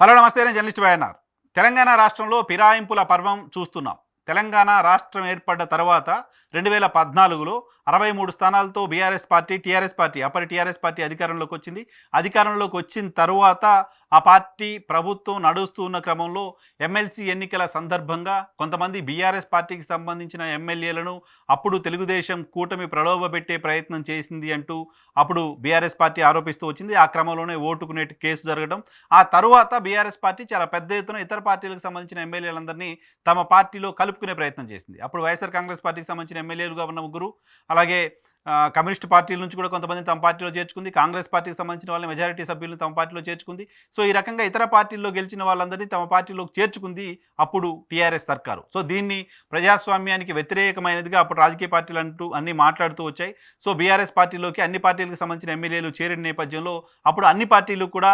Hello నమస్తే నేను journalist YNR. Telangana రాష్ట్రంలో ఫిరాయింపుల పర్వం చూస్తున్నాం. తెలంగాణ రాష్ట్రం ఏర్పడ్డ తర్వాత రెండు వేల పద్నాలుగులో అరవై మూడు స్థానాలతో బీఆర్ఎస్ పార్టీ టీఆర్ఎస్ పార్టీ అప్పటి టీఆర్ఎస్ పార్టీ అధికారంలోకి వచ్చింది. అధికారంలోకి వచ్చిన తర్వాత ఆ పార్టీ ప్రభుత్వం నడుస్తున్న క్రమంలో ఎమ్మెల్సీ ఎన్నికల సందర్భంగా కొంతమంది బీఆర్ఎస్ పార్టీకి సంబంధించిన ఎమ్మెల్యేలను అప్పుడు తెలుగుదేశం కూటమి ప్రలోభపెట్టే ప్రయత్నం చేసింది అంటూ అప్పుడు బీఆర్ఎస్ పార్టీ ఆరోపిస్తూ వచ్చింది. ఆ క్రమంలోనే ఓటుకునే కేసు జరగడం. ఆ తరువాత బీఆర్ఎస్ పార్టీ చాలా పెద్ద ఎత్తున ఇతర పార్టీలకు సంబంధించిన ఎమ్మెల్యేలందరినీ తమ పార్టీలో కలుపుకునే ప్రయత్నం చేసింది. అప్పుడు వైఎస్ఆర్ కాంగ్రెస్ పార్టీకి సంబంధించిన ఎమ్మెల్యేలుగా ఉన్న ముగ్గురు అలాగే కమ్యూనిస్ట్ పార్టీల నుంచి కూడా కొంతమంది తమ పార్టీలో చేర్చుకుంది కాంగ్రెస్ పార్టీకి సంబంధించిన వాళ్ళని మెజారిటీ సభ్యులను తమ పార్టీలో చేర్చుకుంది. సో ఈ రకంగా ఇతర పార్టీల్లో గెలిచిన వాళ్ళందరినీ తమ పార్టీలోకి చేర్చుకుంది అప్పుడు టీఆర్ఎస్ సర్కారు. సో దీన్ని ప్రజాస్వామ్యానికి వ్యతిరేకమైనదిగా అప్పుడు రాజకీయ పార్టీలు అంటూ అన్ని మాట్లాడుతూ వచ్చాయి. సో బీఆర్ఎస్ పార్టీలోకి అన్ని పార్టీలకు సంబంధించిన ఎమ్మెల్యేలు చేరిన నేపథ్యంలో అప్పుడు అన్ని పార్టీలు కూడా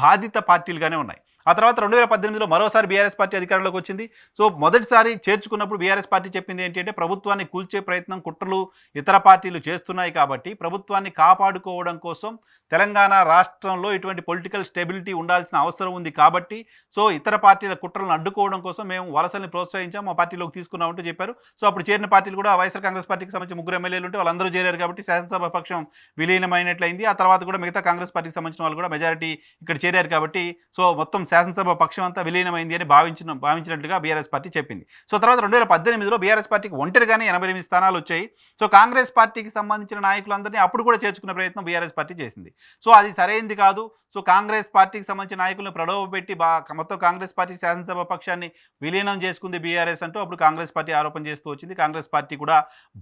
బాధిత పార్టీలుగానే ఉన్నాయి. ఆ తర్వాత రెండు వేల పద్దెనిమిదిలో మరోసారి బీఆర్ఎస్ పార్టీ అధికారంలోకి వచ్చింది. సో మొదటిసారి చేర్చుకున్నప్పుడు బీఆర్ఎస్ పార్టీ చెప్పింది ఏంటి అంటే ప్రభుత్వాన్ని కూల్చే ప్రయత్నం కుట్రలు ఇతర పార్టీలు చేస్తున్నాయి కాబట్టి ప్రభుత్వాన్ని కాపాడుకోవడం కోసం తెలంగాణ రాష్ట్రంలో ఇటువంటి పొలిటికల్ స్టెబిలిటీ ఉండాల్సిన అవసరం ఉంది కాబట్టి సో ఇతర పార్టీల కుట్రలను అడ్డుకోవడం కోసం మేము వలసల్ని ప్రోత్సహించాం మా పార్టీలోకి తీసుకున్నామంటూ చెప్పారు. సో అప్పుడు చేరిన పార్టీలు కూడా వైఎస్ఆర్ కాంగ్రెస్ పార్టీకి సంబంధించి ముగ్గురు ఎమ్మెల్యేలు ఉంటే వాళ్ళందరూ చేరారు కాబట్టి శాసనసభ పక్షం విలీనమైనట్లయింది. ఆ తర్వాత కూడా మిగతా కాంగ్రెస్ పార్టీకి సంబంధించిన వాళ్ళు కూడా మెజారిటీ ఇక్కడ చేరారు కాబట్టి సో మొత్తం శాసనసభ పక్షం అంతా విలీనమైంది అని భావించిన భావించినట్లుగా బీఆర్ఎస్ పార్టీ చెప్పింది. సో తర్వాత రెండు వేల పద్దెనిమిదిలో బీఆర్ఎస్ పార్టీకి ఒంటరిగానే ఎనభై ఎనిమిది స్థానాలు వచ్చాయి. సో కాంగ్రెస్ పార్టీకి సంబంధించిన నాయకులందరినీ అప్పుడు కూడా చేర్చుకునే ప్రయత్నం బీఆర్ఎస్ పార్టీ చేసింది. సో అది సరైంది కాదు. సో కాంగ్రెస్ పార్టీకి సంబంధించిన నాయకులను ప్రలోభపెట్టి బా మొత్తం కాంగ్రెస్ పార్టీ శాసనసభ పక్షాన్ని విలీనం చేసుకుంది బీఆర్ఎస్ అంటూ అప్పుడు కాంగ్రెస్ పార్టీ ఆరోపణ చేస్తూ వచ్చింది. కాంగ్రెస్ పార్టీ కూడా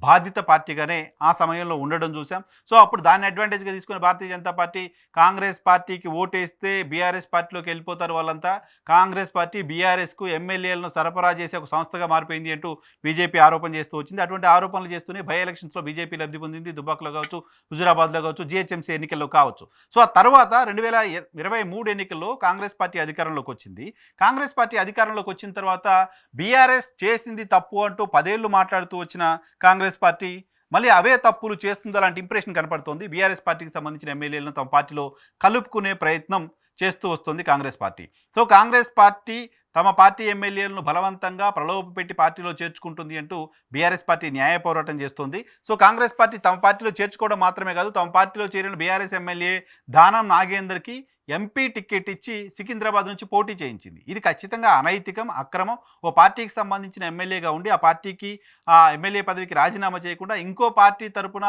బాధిత పార్టీగానే ఆ సమయంలో ఉండడం చూసాం సో అప్పుడు దాన్ని అడ్వాంటేజ్గా తీసుకుని భారతీయ జనతా పార్టీ కాంగ్రెస్ పార్టీకి ఓటేస్తే బీఆర్ఎస్ పార్టీలోకి వెళ్ళిపోతారు వాళ్ళంతా కాంగ్రెస్ పార్టీ బీఆర్ఎస్కు ఎమ్మెల్యేలను సరఫరా చేసే ఒక సంస్థగా మారిపోయింది అంటూ బీజేపీ ఆరోపణ చేస్తూ వచ్చింది. అటువంటి ఆరోపణలు చేస్తూనే బై ఎలక్షన్స్లో బీజేపీ లబ్ధి పొందింది. దుబ్బాకలో కావచ్చు హుజురాబాద్లో కావచ్చు జిహెచ్ఎంసీ ఎన్నికల్లో కావచ్చు. సో ఆ తర్వాత రెండు వేల ఇరవై మూడు ఎన్నికల్లో కాంగ్రెస్ పార్టీ అధికారంలోకి వచ్చింది. కాంగ్రెస్ పార్టీ అధికారంలోకి వచ్చిన తర్వాత బీఆర్ఎస్ చేసింది తప్పు అంటూ పదేళ్ళు మాట్లాడుతూ వచ్చిన కాంగ్రెస్ పార్టీ మళ్ళీ అవే తప్పులు చేస్తుందో అలాంటి ఇంప్రెషన్ కనపడుతోంది. బీఆర్ఎస్ పార్టీకి సంబంధించిన ఎమ్మెల్యేలను తమ పార్టీలో కలుపుకునే ప్రయత్నం చేస్తూ వస్తుంది Congress party. So Congress party తమ పార్టీ ఎమ్మెల్యేలను బలవంతంగా ప్రలోభపెట్టి పార్టీలో చేర్చుకుంటుంది అంటూ బీఆర్ఎస్ పార్టీ న్యాయ పోరాటం చేస్తుంది. సో కాంగ్రెస్ పార్టీ తమ పార్టీలో చేర్చుకోవడం మాత్రమే కాదు తమ పార్టీలో చేరిన బీఆర్ఎస్ ఎమ్మెల్యే దానం నాగేందర్కి ఎంపీ టికెట్ ఇచ్చి సికింద్రాబాద్ నుంచి పోటీ చేయించింది. ఇది ఖచ్చితంగా అనైతికం అక్రమం. ఓ పార్టీకి సంబంధించిన ఎమ్మెల్యేగా ఉండి ఆ పార్టీకి ఆ ఎమ్మెల్యే పదవికి రాజీనామా చేయకుండా ఇంకో పార్టీ తరపున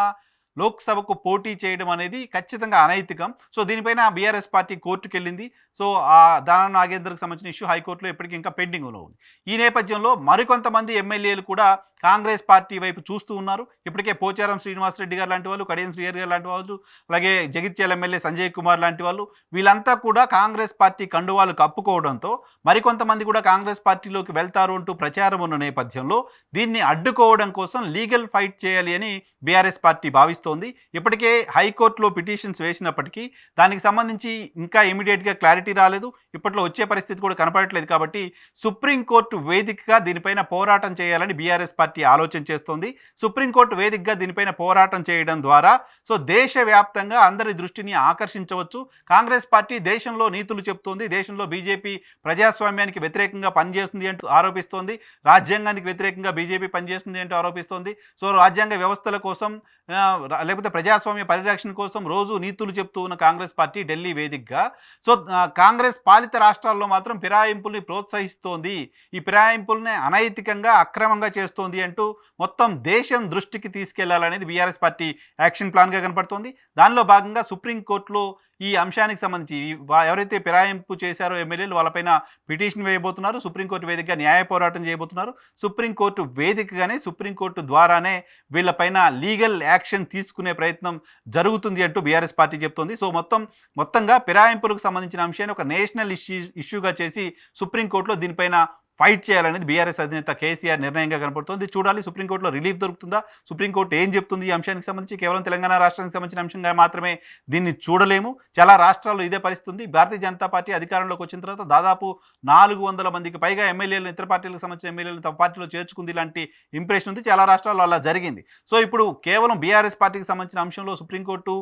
లోక్సభకు పోటీ చేయడం అనేది ఖచ్చితంగా అనైతికం. సో దీనిపైన బీఆర్ఎస్ పార్టీ కోర్టుకు వెళ్ళింది సో ఆ దాన నాగేందర్కి సంబంధించిన ఇష్యూ హైకోర్టులో ఇప్పటికీ ఇంకా పెండింగ్లో ఉంది. ఈ నేపథ్యంలో మరికొంతమంది ఎమ్మెల్యేలు కూడా కాంగ్రెస్ పార్టీ వైపు చూస్తూ ఉన్నారు. ఇప్పటికే పోచారం శ్రీనివాసరెడ్డి గారు లాంటి వాళ్ళు కడియం శ్రీహర్ గారు లాంటి వాళ్ళు అలాగే జగిత్యాల ఎమ్మెల్యే సంజయ్ కుమార్ లాంటి వాళ్ళు వీళ్ళంతా కూడా కాంగ్రెస్ పార్టీ కండువాలు కప్పుకోవడంతో మరికొంతమంది కూడా కాంగ్రెస్ పార్టీలోకి వెళ్తారు అంటూ ప్రచారం ఉన్న నేపథ్యంలో దీన్ని అడ్డుకోవడం కోసం లీగల్ ఫైట్ చేయాలి అని బీఆర్ఎస్ పార్టీ భావిస్తోంది. ఇప్పటికే హైకోర్టులో పిటిషన్స్ వేసినప్పటికీ దానికి సంబంధించి ఇంకా ఇమీడియట్గా క్లారిటీ రాలేదు. ఇప్పట్లో వచ్చే పరిస్థితి కూడా కనపడట్లేదు కాబట్టి సుప్రీంకోర్టు వేదికగా దీనిపైన పోరాటం చేయాలని బీఆర్ఎస్ పార్టీ పార్టీ ఆలోచన చేస్తోంది. సుప్రీంకోర్టు వేదికగా దీనిపైన పోరాటం చేయడం ద్వారా సో దేశవ్యాప్తంగా అందరి దృష్టిని ఆకర్షించవచ్చు. కాంగ్రెస్ పార్టీ దేశంలో నీతులు చెప్తోంది. దేశంలో బీజేపీ ప్రజాస్వామ్యానికి వ్యతిరేకంగా పనిచేస్తుంది అంటూ ఆరోపిస్తోంది. రాజ్యాంగానికి వ్యతిరేకంగా బీజేపీ పనిచేస్తుంది అంటూ ఆరోపిస్తోంది. సో రాజ్యాంగ వ్యవస్థల కోసం లేకపోతే ప్రజాస్వామ్య పరిరక్షణ కోసం రోజు నీతులు చెప్తూ ఉన్న కాంగ్రెస్ పార్టీ ఢిల్లీ వేదికగా సో కాంగ్రెస్ పాలిత రాష్ట్రాల్లో మాత్రం ఫిరాయింపుల్ని ప్రోత్సహిస్తోంది. ఈ ఫిరాయింపుల్ని అనైతికంగా అక్రమంగా చేస్తోంది అంటూ మొత్తం దేశం దృష్టికి తీసుకెళ్ళాలనేది బీఆర్ఎస్ పార్టీ యాక్షన్ ప్లాన్గా కనపడుతోంది. దానిలో భాగంగా సుప్రీంకోర్టులో ఈ అంశానికి సంబంధించి ఎవరైతే ఫిరాయింపు చేశారో ఎమ్మెల్యేలు వాళ్ళపైన పిటిషన్ వేయబోతున్నారు. సుప్రీంకోర్టు వేదికగా న్యాయ పోరాటం చేయబోతున్నారు. సుప్రీంకోర్టు వేదికగానే సుప్రీంకోర్టు ద్వారానే వీళ్ళపైన లీగల్ యాక్షన్ తీసుకునే ప్రయత్నం జరుగుతుంది అంటూ బీఆర్ఎస్ పార్టీ చెప్తోంది. సో మొత్తం మొత్తంగా ఫిరాయింపులకు సంబంధించిన అంశాన్ని ఒక నేషనల్ ఇష్యూ ఇష్యూగా చేసి సుప్రీంకోర్టులో దీనిపైన ఫైట్ చేయాలనేది బీఆర్ఎస్ అధినేత కేసీఆర్ నిర్ణయంగా కనపడుతుంది. చూడాలి సుప్రీంకోర్టులో రిలీఫ్ దొరుకుతుందా? సుప్రీంకోర్టు ఏం చెప్తుంది ఈ అంశానికి సంబంధించి? కేవలం తెలంగాణ రాష్ట్రానికి సంబంధించిన అంశంగా మాత్రమే దీన్ని చూడలేము. చాలా రాష్ట్రాల్లో ఇదే పరిస్థితి భారతీయ జనతా పార్టీ అధికారంలోకి వచ్చిన తర్వాత దాదాపు నాలుగు వందల మందికి పైగా ఎమ్మెల్యేలు ఇతర పార్టీలకు సంబంధించిన ఎమ్మెల్యేలు తమ పార్టీలో చేర్చుకుంది ఇలాంటి ఇంప్రెషన్ ఉంది. చాలా రాష్ట్రాల్లో అలా జరిగింది. సో ఇప్పుడు కేవలం బీఆర్ఎస్ పార్టీకి సంబంధించిన అంశంలో సుప్రీంకోర్టు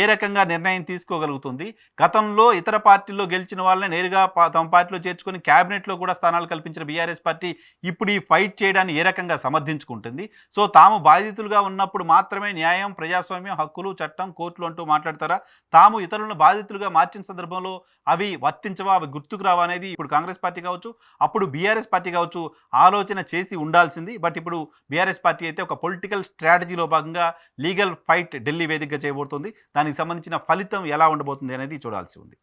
ఏ రకంగా నిర్ణయం తీసుకోగలుగుతుంది? గతంలో ఇతర పార్టీల్లో గెలిచిన వాళ్ళని నేరుగా తమ పార్టీలో చేర్చుకొని క్యాబినెట్లో కూడా స్థానాలు కల్పించిన బీఆర్ఎస్ పార్టీ ఇప్పుడు ఈ ఫైట్ చేయడాన్ని ఏ రకంగా సమర్థించుకుంటుంది? సో తాము బాధితులుగా ఉన్నప్పుడు మాత్రమే న్యాయం ప్రజాస్వామ్యం హక్కులు చట్టం కోర్టులు అంటూ మాట్లాడతారా? తాము ఇతరులను బాధితులుగా మార్చిన సందర్భంలో అవి వర్తించవా? అవి గుర్తుకు రావా అనేది ఇప్పుడు కాంగ్రెస్ పార్టీ కావచ్చు అప్పుడు బీఆర్ఎస్ పార్టీ కావచ్చు ఆలోచన చేసి ఉండాల్సింది. బట్ ఇప్పుడు బీఆర్ఎస్ పార్టీ అయితే ఒక పొలిటికల్ స్ట్రాటజీలో భాగంగా లీగల్ ఫైట్ ఢిల్లీ వేదికగా చేయబోతుంది. దానికి సంబంధించిన ఫలితం ఎలా ఉండబోతుంది అనేది చూడాల్సి ఉంది.